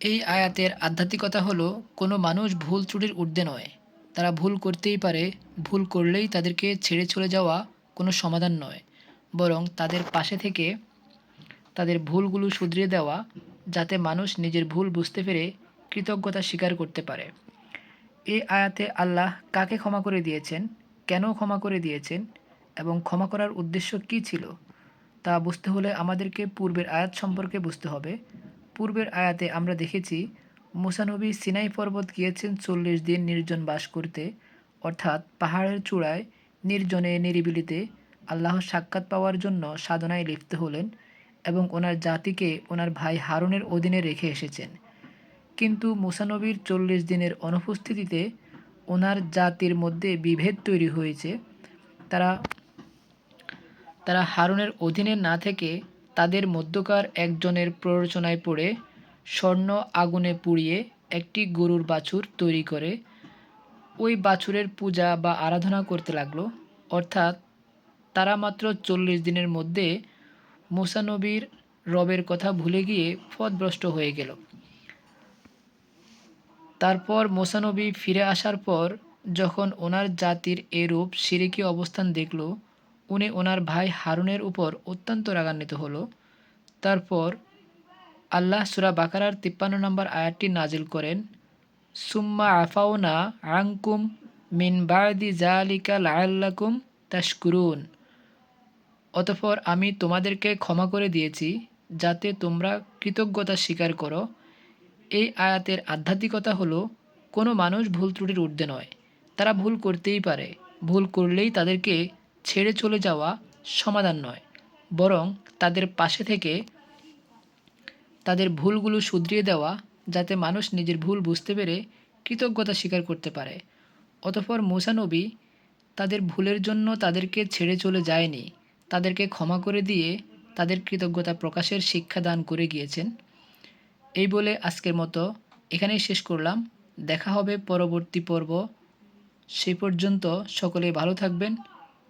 এই আয়াতের আধ্যাত্মিকতা হলো, কোনো মানুষ ভুল ত্রুটির ঊর্ধ্বে নয়। তারা ভুল করতেই পারে, ভুল করলেই তাদেরকে ছেড়ে চলে যাওয়া কোনো সমাধান নয়। বরং তাদের পাশে থেকে তাদের ভুলগুলো শুধরিয়ে দেওয়া, যাতে মানুষ নিজের ভুল বুঝতে পেরে কৃতজ্ঞতা স্বীকার করতে পারে। এই আয়াতে আল্লাহ কাকে ক্ষমা করে দিয়েছেন, কেন ক্ষমা করে দিয়েছেন, এবং ক্ষমা করার উদ্দেশ্য কী ছিল, তা বুঝতে হলে আমাদেরকে পূর্বের আয়াত সম্পর্কে বুঝতে হবে। পূর্বের আয়াতে আমরা দেখেছি মুসানবী সিনাই পর্বত গিয়েছেন চল্লিশ দিন নির্জন বাস করতে। অর্থাৎ পাহাড়ের চূড়ায়, নির্জনে নিরিবিলিতে আল্লাহর সাক্ষাৎ পাওয়ার জন্য সাধনায় লিপ্ত হলেন এবং ওনার জাতিকে ওনার ভাই হারুনের অধীনে রেখে এসেছেন। কিন্তু মুসানবীর চল্লিশ দিনের অনুপস্থিতিতে ওনার জাতির মধ্যে বিভেদ তৈরি হয়েছে। তারা তারা হারুনের অধীনে না থেকে তাদের মধ্যকার একজনের প্ররোচনায় পড়ে স্বর্ণ আগুনে পুড়িয়ে একটি গরুর বাছুর তৈরি করে। ওই বাছুরের পূজা বা আরাধনা করতে লাগল। অর্থাৎ তারা মাত্র চল্লিশ দিনের মধ্যে মুসানবীর রবের কথা ভুলে গিয়ে পথভ্রষ্ট হয়ে গেল। তারপর মোসানবী ফিরে আসার পর যখন ওনার জাতির এরূপ সিরিকি অবস্থান দেখল উনি ওনার ভাই হারুনের উপর অত্যন্ত রাগান্বিত হলো। তারপর আল্লাহ সুরা বাকারার তিপ্পান্ন নম্বর আয়াতটি নাজিল করেন, সুম্মা আফাউনা আংকুম মিন বাদি জালিকা লাল্লাকুম তাশকুরুন। অতঃপর আমি তোমাদেরকে ক্ষমা করে দিয়েছি, যাতে তোমরা কৃতজ্ঞতা স্বীকার করো। এই আয়াতের আধ্যাত্মিকতা হলো, কোনো মানুষ ভুল ত্রুটির ঊর্ধ্বে নয়। তারা ভুল করতেই পারে। ভুল করলেই তাদেরকে ছেড়ে চলে যাওয়া সমাধান নয়, বরং তাদের পাশে থেকে তাদের ভুলগুলো শুধরিয়ে দেওয়া যাতে মানুষ নিজের ভুল বুঝতে পেরে কৃতজ্ঞতা স্বীকার করতে পারে। অতঃপর মুসানবী তাদের ভুলের জন্য তাদেরকে ছেড়ে চলে যায়নি, তাদেরকে ক্ষমা করে দিয়ে তাদের কৃতজ্ঞতা প্রকাশের শিক্ষা দান করে গিয়েছেন। এই বলে আজকের মতো এখানেই শেষ করলাম। দেখা হবে পরবর্তী পর্ব। সেই পর্যন্ত সকলে ভালো থাকবেন।